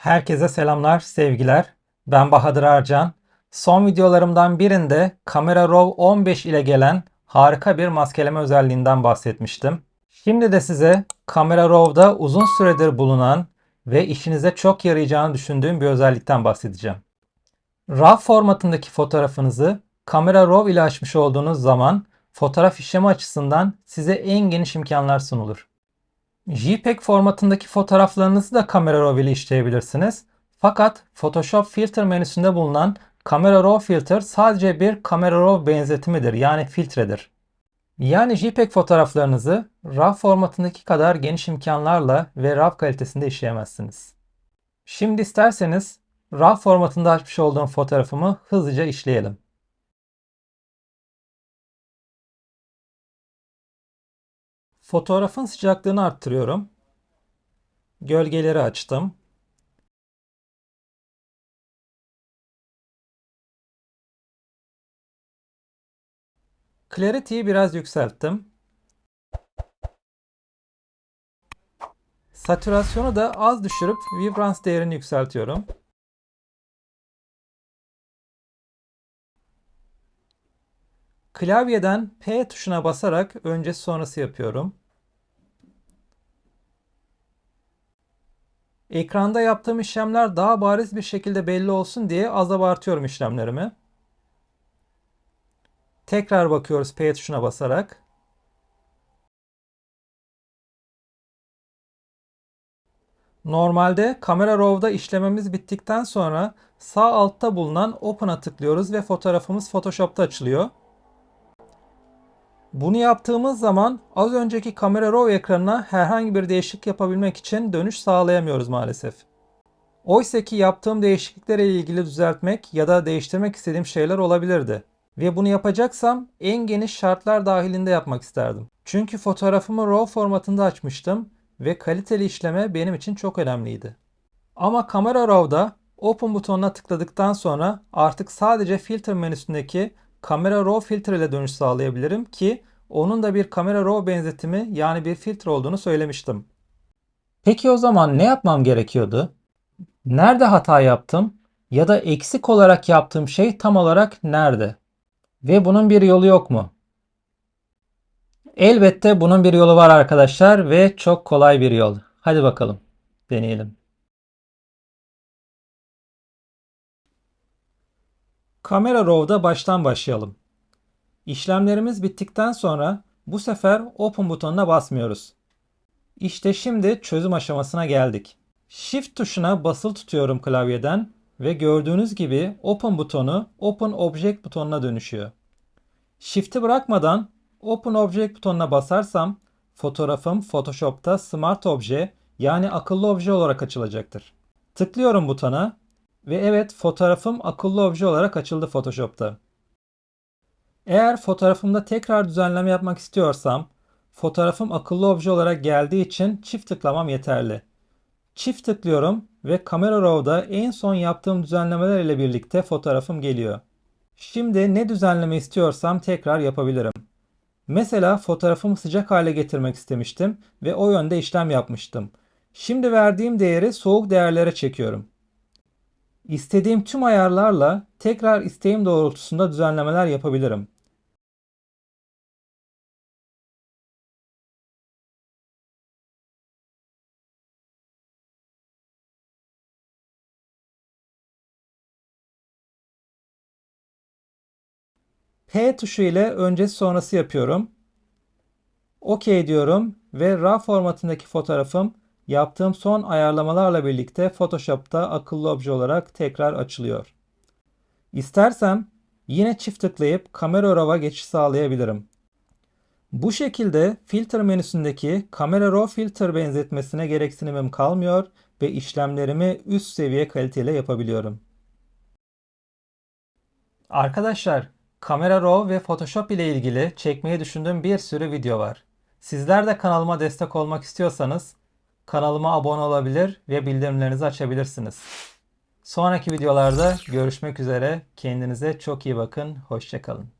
Herkese selamlar, sevgiler. Ben Bahadır Arcan. Son videolarımdan birinde Camera Raw 15 ile gelen harika bir maskeleme özelliğinden bahsetmiştim. Şimdi de size Camera Raw'da uzun süredir bulunan ve işinize çok yarayacağını düşündüğüm bir özellikten bahsedeceğim. RAW formatındaki fotoğrafınızı Camera Raw ile açmış olduğunuz zaman fotoğraf işleme açısından size en geniş imkanlar sunulur. JPEG formatındaki fotoğraflarınızı da Camera Raw ile işleyebilirsiniz. Fakat Photoshop Filter menüsünde bulunan Camera Raw Filter sadece bir Camera Raw benzetimidir yani filtredir. Yani JPEG fotoğraflarınızı RAW formatındaki kadar geniş imkanlarla ve RAW kalitesinde işleyemezsiniz. Şimdi isterseniz RAW formatında açmış olduğum fotoğrafımı hızlıca işleyelim. Fotoğrafın sıcaklığını arttırıyorum. Gölgeleri açtım. Clarity'yi biraz yükselttim. Satürasyonu da az düşürüp vibrance değerini yükseltiyorum. Klavyeden P tuşuna basarak önce sonrası yapıyorum. Ekranda yaptığım işlemler daha bariz bir şekilde belli olsun diye az abartıyorum işlemlerimi. Tekrar bakıyoruz P tuşuna basarak. Normalde Camera Raw'da işlememiz bittikten sonra sağ altta bulunan Open'a tıklıyoruz ve fotoğrafımız Photoshop'ta açılıyor. Bunu yaptığımız zaman az önceki Camera Raw ekranına herhangi bir değişiklik yapabilmek için dönüş sağlayamıyoruz maalesef. Oysa ki yaptığım değişikliklerle ilgili düzeltmek ya da değiştirmek istediğim şeyler olabilirdi. Ve bunu yapacaksam en geniş şartlar dahilinde yapmak isterdim. Çünkü fotoğrafımı RAW formatında açmıştım ve kaliteli işleme benim için çok önemliydi. Ama Camera Raw'da Open butonuna tıkladıktan sonra artık sadece filter menüsündeki Camera Raw filtre ile dönüş sağlayabilirim ki onun da bir Camera Raw benzetimi yani bir filtre olduğunu söylemiştim. Peki o zaman ne yapmam gerekiyordu? Nerede hata yaptım? Ya da eksik olarak yaptığım şey tam olarak nerede? Ve bunun bir yolu yok mu? Elbette bunun bir yolu var arkadaşlar ve çok kolay bir yol. Hadi bakalım deneyelim. Camera Raw'da baştan başlayalım. İşlemlerimiz bittikten sonra bu sefer Open butonuna basmıyoruz. İşte şimdi çözüm aşamasına geldik. Shift tuşuna basılı tutuyorum klavyeden ve gördüğünüz gibi Open butonu Open Object butonuna dönüşüyor. Shift'i bırakmadan Open Object butonuna basarsam fotoğrafım Photoshop'ta Smart Obje yani akıllı obje olarak açılacaktır. Tıklıyorum butona ve evet fotoğrafım akıllı obje olarak açıldı Photoshop'ta. Eğer fotoğrafımda tekrar düzenleme yapmak istiyorsam fotoğrafım akıllı obje olarak geldiği için çift tıklamam yeterli. Çift tıklıyorum ve Camera Raw'da en son yaptığım düzenlemeler ile birlikte fotoğrafım geliyor. Şimdi ne düzenleme istiyorsam tekrar yapabilirim. Mesela fotoğrafımı sıcak hale getirmek istemiştim ve o yönde işlem yapmıştım. Şimdi verdiğim değeri soğuk değerlere çekiyorum. İstediğim tüm ayarlarla tekrar isteğim doğrultusunda düzenlemeler yapabilirim. P tuşu ile öncesi sonrası yapıyorum. OK diyorum ve RAW formatındaki fotoğrafım yaptığım son ayarlamalarla birlikte Photoshop'ta akıllı obje olarak tekrar açılıyor. İstersem yine çift tıklayıp kamera RAW'a geçiş sağlayabilirim. Bu şekilde filter menüsündeki kamera RAW filter benzetmesine gereksinimim kalmıyor ve işlemlerimi üst seviye kaliteyle yapabiliyorum. Arkadaşlar, Camera Raw ve Photoshop ile ilgili çekmeyi düşündüğüm bir sürü video var. Sizler de kanalıma destek olmak istiyorsanız kanalıma abone olabilir ve bildirimlerinizi açabilirsiniz. Sonraki videolarda görüşmek üzere. Kendinize çok iyi bakın. Hoşçakalın.